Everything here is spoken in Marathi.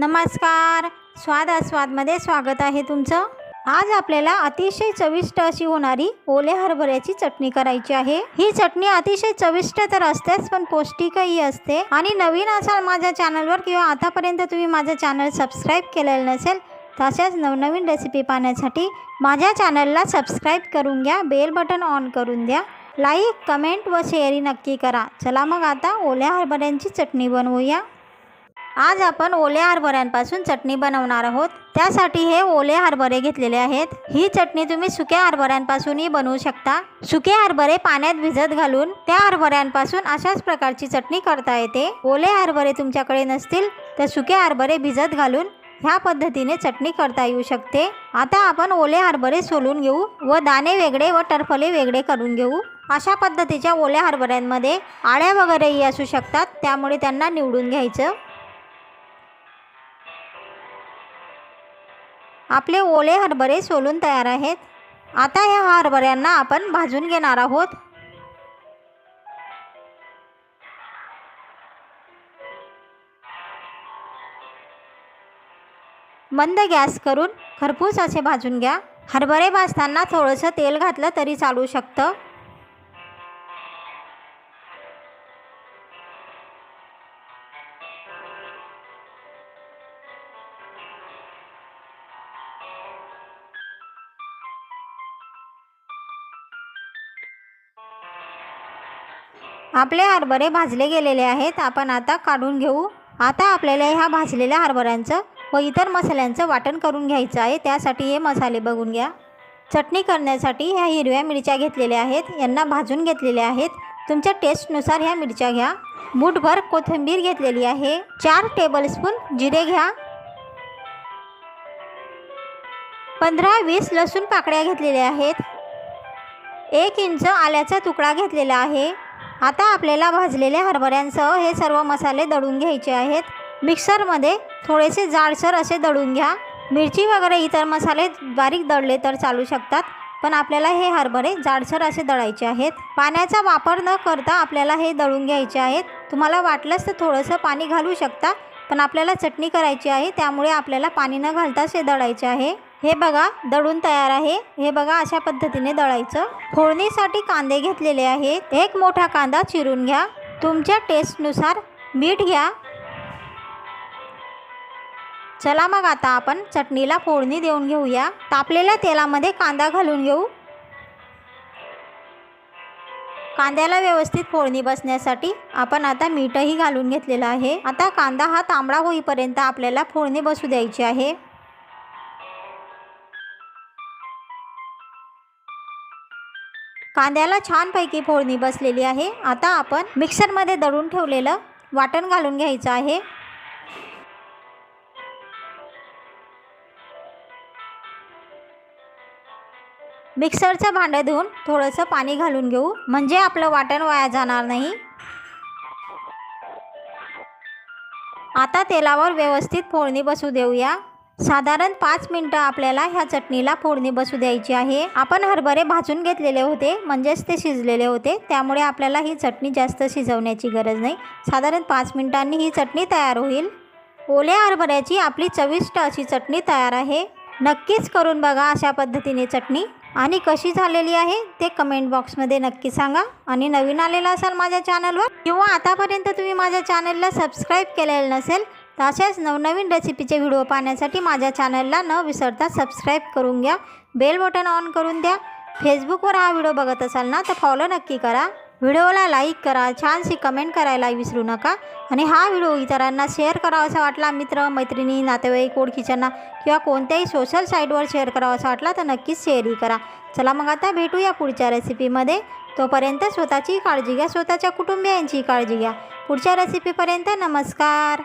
नमस्कार. स्वाद आस्वादमध्ये स्वागत आहे तुमचं. आज आपल्याला अतिशय चविष्ट अशी होणारी ओले हरभऱ्याची चटणी करायची आहे. ही चटणी अतिशय चविष्ट तर असतेच पण पौष्टिकही असते. आणि नवीन असाल माझ्या चॅनलवर किंवा आतापर्यंत तुम्ही माझं चॅनल सबस्क्राईब केलेलं नसेल तशाच नवनवीन रेसिपी पाहण्यासाठी माझ्या चॅनलला सबस्क्राईब करून घ्या बेल बटन ऑन करून द्या. लाईक कमेंट व शेअरी नक्की करा. चला मग आता ओल्या हरभऱ्यांची चटणी बनवूया. आज आपण ओल्या हरभऱ्यांपासून चटणी बनवणार आहोत. त्यासाठी हे ओले हरभरे घेतलेले आहेत. ही चटणी तुम्ही सुक्या हरभऱ्यांपासूनही बनवू शकता. सुके हरभरे पाण्यात भिजत घालून त्या हरभऱ्यांपासून अशाच प्रकारची चटणी करता येते. ओले हरभरे तुमच्याकडे नसतील तर सुके हरभरे भिजत घालून ह्या पद्धतीने चटणी करता येऊ शकते. आता आपण ओले हरभरे सोलून घेऊ व दाणे वेगळे व टरफले वेगळे करून घेऊ. अशा पद्धतीच्या ओल्या हरभऱ्यांमध्ये आळ्या वगैरेही असू शकतात त्यामुळे त्यांना निवडून घ्यायचं. आपले ओले हरभरे सोलून तयार आहेत. आता ह्या हरभऱ्यांना आपण भाजून घेणार आहोत. मंद गॅस करून खरपूस असे भाजून घ्या. हरभरे भाजताना थोडंसं तेल घातलं तरी चालू शकतं. आपले हरभरे भाजले गेलेले आहेत. आपण आता काढून घेऊ. आता आपल्याला ह्या भाजलेल्या हरभऱ्यांचं व इतर मसाल्यांचं वाटण करून घ्यायचं आहे. त्यासाठी हे मसाले बघून घ्या. चटणी करण्यासाठी ह्या हिरव्या मिरच्या घेतलेल्या आहेत. यांना भाजून घेतलेल्या आहेत. तुमच्या टेस्टनुसार ह्या मिरच्या घ्या. मूठभर कोथिंबीर घेतलेली आहे. चार टेबलस्पून जिरे घ्या. पंधरा वीस लसूण पाकळ्या घेतलेल्या आहेत. एक इंच आल्याचा तुकडा घेतलेला आहे. आता आपल्याला भाजलेल्या हरभऱ्यांसह हे सर्व मसाले दळून घ्यायचे आहेत. मिक्सरमध्ये थोडेसे जाडसर असे दळून घ्या. मिरची वगैरे इतर मसाले बारीक दळले तर चालू शकतात पण आपल्याला हे हरभरे जाडसर असे दळायचे आहेत. पाण्याचा वापर न करता आपल्याला हे दळून घ्यायचे आहेत. तुम्हाला वाटलंच तर थोडंसं पाणी घालू शकता पण आपल्याला चटणी करायची आहे त्यामुळे आपल्याला पाणी न घालताच हे दळायचे आहे. हे बघा दळून तयार आहे. हे बघा अशा पद्धतीने दळायचं. फोडणीसाठी कांदे घेतलेले आहेत. एक मोठा कांदा चिरून घ्या. तुमच्या टेस्टनुसार मीठ घ्या. चला मग आता आपण चटणीला फोडणी देऊन घेऊया. तापलेल्या तेलामध्ये कांदा घालून घेऊ. कांद्याला व्यवस्थित फोडणी बसण्यासाठी आपण आता मीठही घालून घेतलेलं आहे. आता कांदा हा तांबडा होईपर्यंत आपल्याला फोडणी बसू द्यायची आहे. कांद्याला छानपैकी फोडणी बसलेली आहे. आता आपण मिक्सरमध्ये दळून ठेवलेलं वाटण घालून घ्यायचं आहे. मिक्सरचं भांडं धुवून थोडंसं पाणी घालून घेऊ. म्हणजे आपलं वाटण वाया जाणार नाही. आता तेलावर व्यवस्थित फोडणी बसू देऊया. साधारण पाच मिनटं आपल्याला ह्या चटणीला फोडणी बसू द्यायची आहे. आपण हरभरे भाजून घेतलेले होते म्हणजेच ते शिजलेले होते. त्यामुळे आपल्याला ही चटणी जास्त शिजवण्याची गरज नाही. साधारण पाच मिनटांनी ही चटणी तयार होईल. ओल्या हरभऱ्याची आपली चविष्ट अशी चटणी तयार आहे. नक्कीच करून बघा अशा पद्धतीने चटणी. आणि कशी झालेली आहे ते कमेंट बॉक्समध्ये नक्की सांगा. आणि नवीन आलेला असाल माझ्या चॅनलवर किंवा आतापर्यंत तुम्ही माझ्या चॅनलला सबस्क्राईब केलेलं नसेल तर अशाच नवनवीन रेसिपीचे व्हिडिओ पाहण्यासाठी माझ्या चॅनलला न विसरता सबस्क्राईब करून घ्या. बेल बटन ऑन करून द्या. फेसबुकवर हा व्हिडिओ बघत असाल ना तर फॉलो नक्की करा. व्हिडिओला लाईक करा. छानशी कमेंट करायला विसरू नका. आणि हा व्हिडिओ इतरांना शेअर करावा असा वाटला मित्र मैत्रिणी नातेवाईक ओळखीच्यांना किंवा कोणत्याही सोशल साईटवर शेअर करावा असा वाटला तर नक्कीच शेअरही करा. चला मग आता भेटूया पुढच्या रेसिपीमध्ये तोपर्यंत स्वतःची काळजी घ्या. स्वतःच्या कुटुंबियांची काळजी घ्या. पुढच्या रेसिपीपर्यंत नमस्कार.